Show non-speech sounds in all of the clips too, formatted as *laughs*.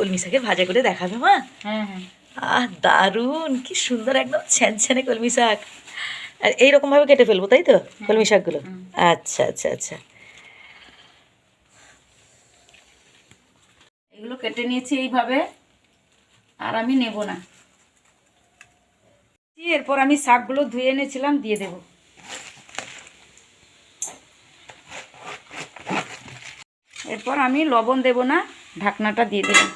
কলমি শাকের ভাজা করে দেখাবে মা। হ্যাঁ হ্যাঁ। আহ দারুণ! কি সুন্দর একদম ছ্যানছ্যানে কলমি শাক আর এইরকমভাবে কেটে ফেলব তাই তো? কলমি শাকগুলো। আচ্ছা আচ্ছা আচ্ছা। এগুলো কেটে নিয়েছি এইভাবে আর আমি নেব না। এরপর আমি শাকগুলো ধুয়ে এনেছিলাম দিয়ে দেব। এরপর আমি লবণ দেব না ঢাকনাটা দিয়ে দিলাম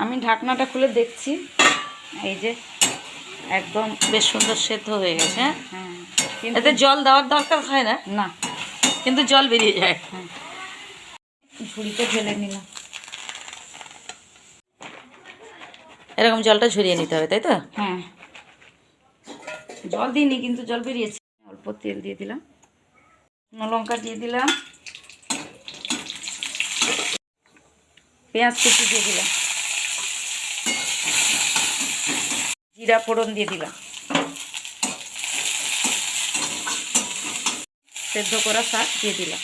আমি ঢাকনাটা খুলে দেখছি। এই যে একদম বেশ সুন্দর সেদ্ধ হয়ে গেছে। হ্যাঁ হ্যাঁ। এতে জল দেওয়ার দরকার হয় না? না। কিন্তু জল বেরিয়ে যায়। হ্যাঁ। ঝুড়িতে ঢেলে নিলাম। এরকম জলটা ঝরিয়ে নিতে হবে তাই তো? হ্যাঁ। জল দিইনি কিন্তু জল বেরিয়েছে। অল্প তেল দিয়ে দিলাম। লঙ্কা দিয়ে দিলাম। পেঁয়াজ কুচি দিয়ে দিলাম। জিরা ফোড়ন দিয়ে দিলাম। সেদ্ধ করা শাক দিয়ে দিলাম।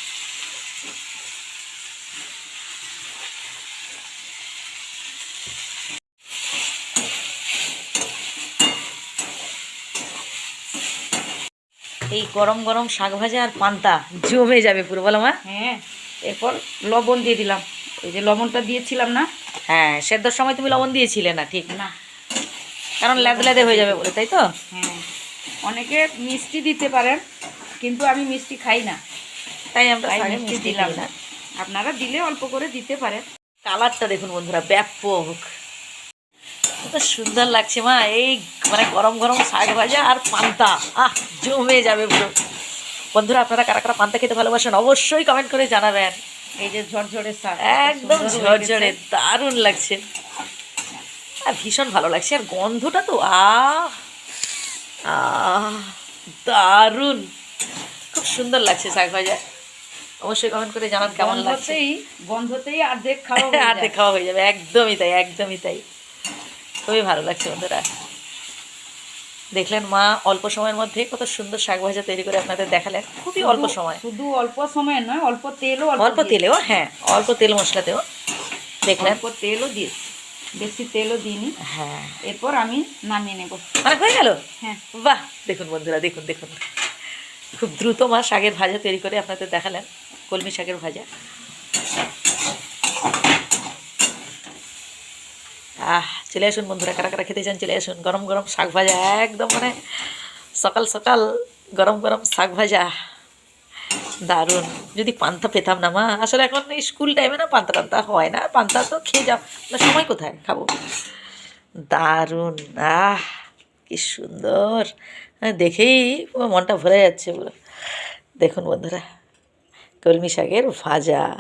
এই গরম গরম শাক ভাজা আর পান্তা জমে যাবে পুরো বলো মা। হ্যাঁ। এরপর লবণ দিয়ে দিলাম। ওই যে লবণটা দিয়েছিলাম না? হ্যাঁ সেদ্ধর সময় তুমি লবণ দিয়েছিলে না ঠিক। না। কারণ ল্যাদ ল্যাদে হয়ে যাবে বলে তাই তো? হ্যাঁ। অনেকে মিষ্টি দিতে পারেন কিন্তু আমি মিষ্টি খাই না। তাই আমরা মিষ্টি দিলাম। না। আপনারা দিলে অল্প করে দিতে পারেন। কালারটা দেখুন বন্ধুরা ব্যাপক। কত সুন্দর লাগছে মা এই মানে গরম গরম শাক ভাজা আর পান্তা। আহ জমে যাবে পুরো। বন্ধুরা আপনারা কারা কারা পান্তা খেতে ভালোবাসেন অবশ্যই কমেন্ট করে জানাবেন। এই যে ঝরঝরে শাক একদম ঝরঝরে দারুণ লাগছে। আর ভীষণ ভালো লাগছে। আর গন্ধটা তো আহ আহ দারুণ। খুব সুন্দর লাগছে শাক ভাজা অবশ্যই কমেন্ট করে জানান কেমন লাগছে। গন্ধতেই অর্ধেক খাওয়া *laughs* যায়। খাওয়া হয়ে যাবে একদমই তাই একদমই তাই। খুবই ভালো লাগছে বন্ধুরা। দেখলেন মা অল্প সময়ের মধ্যে কত সুন্দর শাক ভাজা তৈরি করে আপনাদের দেখালেন। খুবই অল্প সময়। শুধু অল্প সময় নয় অল্প তেলও অল্প তেলেও হ্যাঁ অল্প তেল মশলাতেও। দেখলেন। অল্প তেলও দিয়েছি। বেশি তেলও দিইনি। হ্যাঁ। এরপর আমি নামিয়ে নেব। মানে হয়ে গেল? হ্যাঁ। বাহ দেখুন বন্ধুরা দেখুন দেখুন। খুব দ্রুত মা শাকের ভাজা তৈরি করে আপনাদের দেখালেন কলমি শাকের ভাজা। আহ চলে আসুন বন্ধুরা কারা কারা খেতে চান চলে আসুন। গরম গরম শাক ভাজা একদম মানে সকাল সকাল গরম গরম শাক ভাজা। দারুণ। যদি পান্তা পেতাম না মা। আসলে এখন স্কুল টাইমে না পান্তা টান্তা হয় না। পান্তা তো খেয়ে যাও। না সময় কোথায়? খাব। দারুণ। আহ কি সুন্দর। হ্যাঁ, দেখেই মনটা ভরে যাচ্ছে পুরো। দেখুন বন্ধুরা কলমি শাকের ভাজা।